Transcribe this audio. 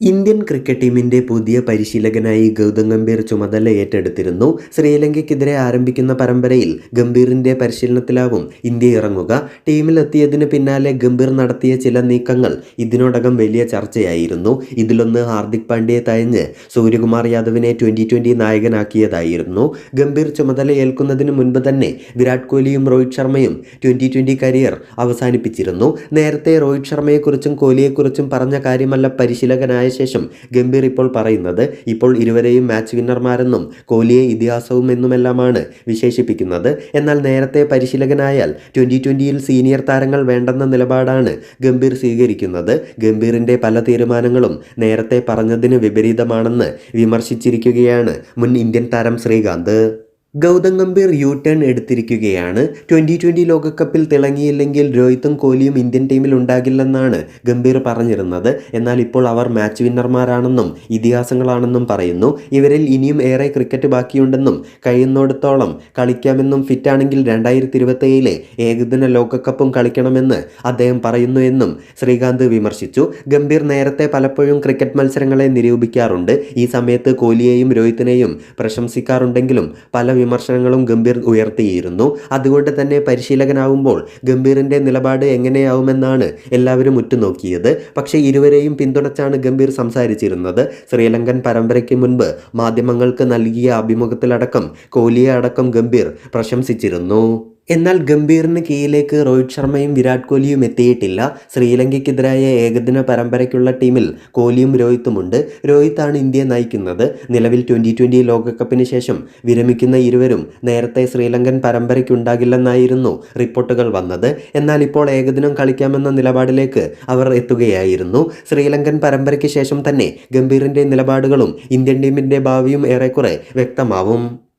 Indian cricket ടീമിന്റെ പുതിയ പരിശീലകനായി ഗൗതം ഗംഭീർ ചുമതല ഏറ്റെടുത്തിരുന്നു. ശ്രീലങ്കയ്ക്കെതിരെ ആരംഭിക്കുന്ന പരമ്പരയിൽ ഗംഭീറിന്റെ പരിശീലനത്തിലാവും ഇന്ത്യ ഇറങ്ങുക. ടീമിലെത്തിയതിന് പിന്നാലെ ഗംഭീർ നടത്തിയ ചില നീക്കങ്ങൾ ഇതിനോടകം വലിയ ചർച്ചയായിരുന്നു. ഇതിലൊന്ന് ഹാർദിക് പാണ്ഡ്യയെ തഴഞ്ഞ് സൂര്യകുമാർ യാദവിനെ ട്വന്റി ട്വന്റി നായകനാക്കിയതായിരുന്നു. ഗംഭീർ ചുമതല ഏൽക്കുന്നതിന് മുൻപ് തന്നെ വിരാട് കോഹ്ലിയും രോഹിത് ശർമ്മയും ട്വന്റി ട്വന്റി കരിയർ അവസാനിപ്പിച്ചിരുന്നു. നേരത്തെ രോഹിത് ശർമ്മയെക്കുറിച്ചും കോഹ്ലിയെക്കുറിച്ചും പറഞ്ഞ കാര്യമല്ല പരിശീലകനായ ശേഷം ഗംഭീർ ഇപ്പോൾ പറയുന്നത് ഇപ്പോൾ ഇരുവരെയും മാച്ച് വിന്നർമാരെന്നും കോഹ്ലിയെ ഇതിഹാസവും എന്നുമെല്ലാമാണ് വിശേഷിപ്പിക്കുന്നത്. എന്നാൽ നേരത്തെ പരിശീലകനായാൽ ട്വന്റി ട്വന്റിയിൽ സീനിയർ താരങ്ങൾ വേണ്ടെന്ന നിലപാടാണ് ഗംഭീർ സ്വീകരിക്കുന്നത്. ഗംഭീറിന്റെ പല തീരുമാനങ്ങളും നേരത്തെ പറഞ്ഞതിന് വിപരീതമാണെന്ന് വിമർശിച്ചിരിക്കുകയാണ് മുൻ ഇന്ത്യൻ താരം ശ്രീകാന്ത്. ഗൗതം ഗംഭീർ യു ടേൺ എടുത്തിരിക്കുകയാണ്. ട്വന്റി ട്വന്റി ലോകകപ്പിൽ തിളങ്ങിയില്ലെങ്കിൽ രോഹിത്തും കോഹ്ലിയും ഇന്ത്യൻ ടീമിൽ ഉണ്ടാകില്ലെന്നാണ് ഗംഭീർ പറഞ്ഞിരുന്നത്. എന്നാൽ ഇപ്പോൾ അവർ മാച്ച് വിന്നർമാരാണെന്നും ഇതിഹാസങ്ങളാണെന്നും പറയുന്നു. ഇവരിൽ ഇനിയും ഏറെ ക്രിക്കറ്റ് ബാക്കിയുണ്ടെന്നും കഴിയുന്നിടത്തോളം കളിക്കാമെന്നും ഫിറ്റാണെങ്കിൽ രണ്ടായിരത്തി ഇരുപത്തേഴിലെ ഏകദിന ലോകകപ്പും കളിക്കണമെന്ന് അദ്ദേഹം പറയുന്നു എന്നും ശ്രീകാന്ത് വിമർശിച്ചു. ഗംഭീർ നേരത്തെ പലപ്പോഴും ക്രിക്കറ്റ് മത്സരങ്ങളെ നിരൂപിക്കാറുണ്ട്. ഈ സമയത്ത് കോഹ്ലിയെയും രോഹിത്തിനെയും പ്രശംസിക്കാറുണ്ടെങ്കിലും പല വിമർശനങ്ങളും ഗംഭീർ ഉയർത്തിയിരുന്നു. അതുകൊണ്ട് തന്നെ പരിശീലകനാവുമ്പോൾ ഗംഭീറിന്റെ നിലപാട് എങ്ങനെയാവുമെന്നാണ് എല്ലാവരും ഉറ്റുനോക്കിയത്. പക്ഷേ ഇരുവരെയും പിന്തുണച്ചാണ് ഗംഭീർ സംസാരിച്ചിരുന്നത്. ശ്രീലങ്കൻ പരമ്പരയ്ക്ക് മുൻപ് മാധ്യമങ്ങൾക്ക് നൽകിയ അഭിമുഖത്തിലടക്കം കോഹ്ലിയെ അടക്കം ഗംഭീർ പ്രശംസിച്ചിരുന്നു. എന്നാൽ ഗംഭീറിന് കീഴിലേക്ക് രോഹിത് ശർമ്മയും വിരാട് കോഹ്ലിയും എത്തിയിട്ടില്ല. ശ്രീലങ്കയ്ക്കെതിരായ ഏകദിന പരമ്പരയ്ക്കുള്ള ടീമിൽ കോഹ്ലിയും രോഹിത്തുമുണ്ട് രോഹിത്താണ് ഇന്ത്യയെ നയിക്കുന്നത്. നിലവിൽ ട്വന്റി ട്വന്റി ലോകകപ്പിന് ശേഷം വിരമിക്കുന്ന ഇരുവരും നേരത്തെ ശ്രീലങ്കൻ പരമ്പരയ്ക്കുണ്ടാകില്ലെന്നായിരുന്നു റിപ്പോർട്ടുകൾ വന്നത്. എന്നാൽ ഇപ്പോൾ ഏകദിനം കളിക്കാമെന്ന നിലപാടിലേക്ക് അവർ എത്തുകയായിരുന്നു. ശ്രീലങ്കൻ പരമ്പരയ്ക്ക് ശേഷം തന്നെ ഗംഭീറിന്റെ നിലപാടുകളും ഇന്ത്യൻ ടീമിന്റെ ഭാവിയും ഏറെക്കുറെ വ്യക്തമാവും.